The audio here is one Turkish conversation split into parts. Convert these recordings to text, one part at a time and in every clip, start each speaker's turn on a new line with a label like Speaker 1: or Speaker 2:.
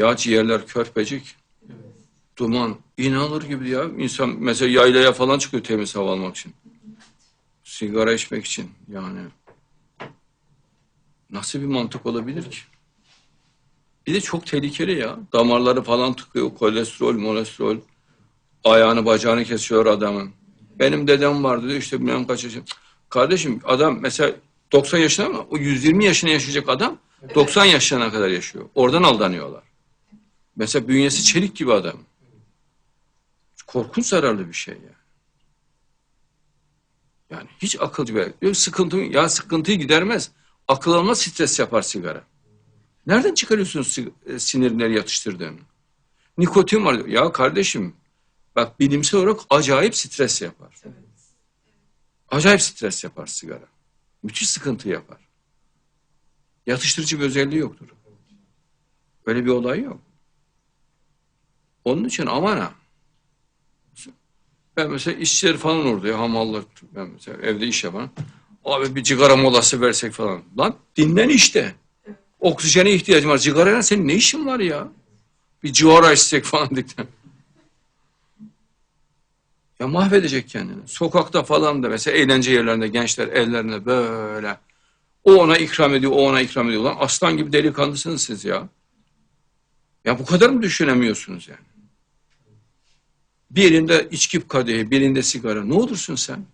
Speaker 1: Ya ciğerler körpecik. Duman. inanılır gibi ya. İnsan mesela yaylaya falan çıkıyor temiz hava almak için. Sigara içmek için yani. Nasıl bir mantık olabilir ki? Bir de çok tehlikeli ya. Damarları falan tıkıyor. Kolesterol, molesterol. Ayağını bacağını kesiyor adamın. Benim dedem vardı diyor işte bilmem kaç yaşında. Kardeşim adam mesela 90 yaşında ama o 120 yaşına yaşayacak adam 90 yaşına kadar yaşıyor. Oradan aldanıyorlar. Mesela bünyesi çelik gibi adam. Korkunç zararlı bir şey ya. Yani hiç akılcı bir Yok sıkıntı ya sıkıntıyı gidermez. Akıl almaz stres yapar sigara. Nereden çıkarıyorsunuz e, sinirleri yatıştırdığını? Nikotin var. diyor. Ya kardeşim bak bilimsel olarak acayip stres yapar. Acayip stres yapar sigara. Müthiş sıkıntı yapar. Yatıştırıcı bir özelliği yoktur. Öyle bir olay yok. Onun için aman ha. Ben mesela işçiler falan orada ya hamallar. Ben mesela evde iş yapan. Abi bir cigara molası versek falan. Lan dinlen işte. Oksijene ihtiyacım var. Cigarayla senin ne işin var ya? Bir cigara içsek falan dikten. Ya mahvedecek kendini. Sokakta falan da mesela eğlence yerlerinde gençler ellerine böyle. O ona ikram ediyor, o ona ikram ediyor. Lan aslan gibi delikanlısınız siz ya. Ya bu kadar mı düşünemiyorsunuz yani? Bir elinde içki kadehi, bir elinde sigara. Ne olursun sen?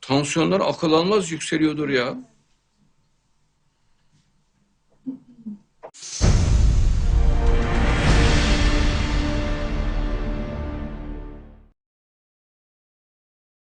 Speaker 1: Tansiyonlar akıl almaz yükseliyordur ya.